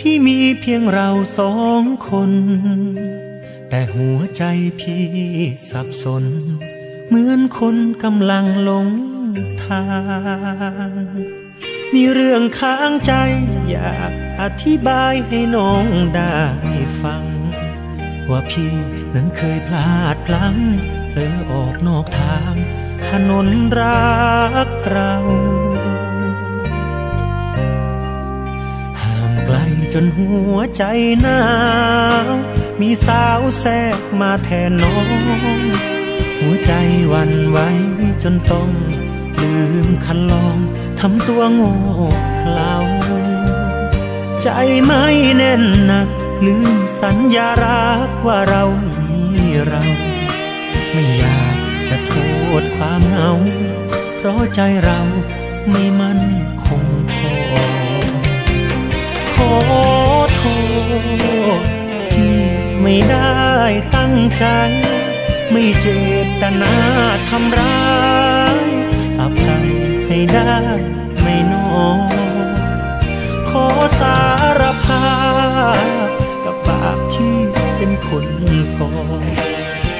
ที่มีเพียงเราสองคน แต่หัวใจพี่สับสน เหมือนคนกำลังหลงทาง มีเรื่องค้างใจอยากอธิบายให้น้องได้ฟัง ว่าพี่นั้นเคยพลาดพลั้งเผลอออกนอกทาง ถนนรักเรา จนหัวใจหนาวมีสาวแทรกมาแทนน้อง หัวใจวันไหวจนต้องลืมคันลองทำตัวโง่เขลาใจไม่แน่นหนัก ลืมสัญญารักว่าเรามีเรา ไม่อยากจะโทษความเหงา เพราะใจเราไม่มั่นคง ไม่ได้ตั้งใจ ไม่เจตนาทำร้ายอภัยให้ได้ไม่น้อขอสารภาพกับบาปที่เป็นคนก่อ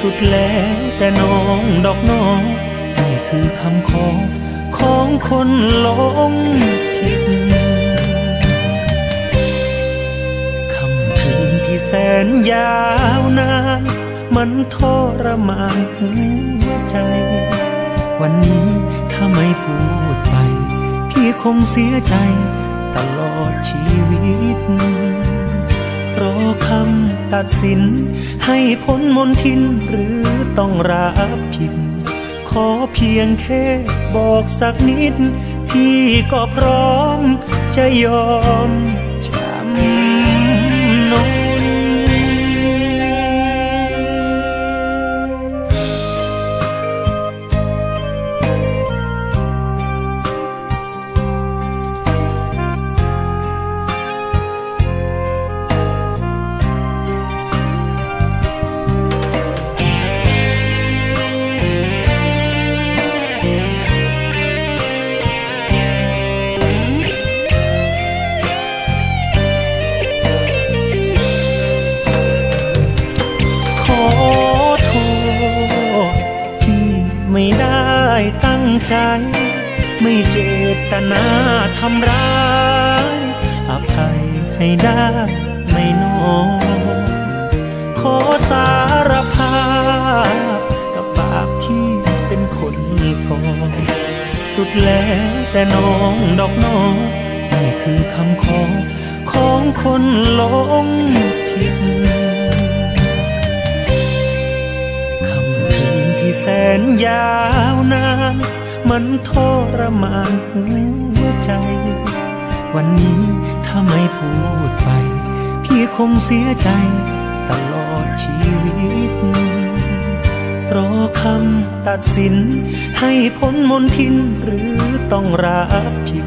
สุดแล้วแต่น้องดอกน้องนี่คือคำขอของคนหลงผิด นยาวนาน มันทรมานหัวใจ วันนี้ถ้าไม่พูดไป พี่คงเสียใจตลอดชีวิต รอคำตัดสิน ให้พ้นมนทินหรือต้องรับผิด ขอเพียงแค่บอกสักนิด พี่ก็พร้อมจะยอมจำ ใจ ไม่เจตนาทำร้ายอภัยให้ได้ไม่น้อขอสารภาพกับบาปที่เป็นคนก่อสุดแล้วแต่น้องดอกน้องนี่คือคำขอของคนหลงผิดคำคืนที่แสนยาวนาน มันทรมานหัวใจ วันนี้ถ้าไม่พูดไป พี่คงเสียใจตลอดชีวิต รอคำตัดสิน ให้พ้นมนทินหรือต้องรับผิด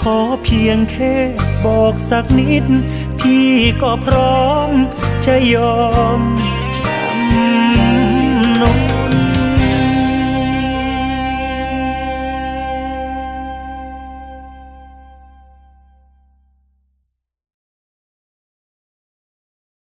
ขอเพียงแค่บอกสักนิด พี่ก็พร้อมจะยอม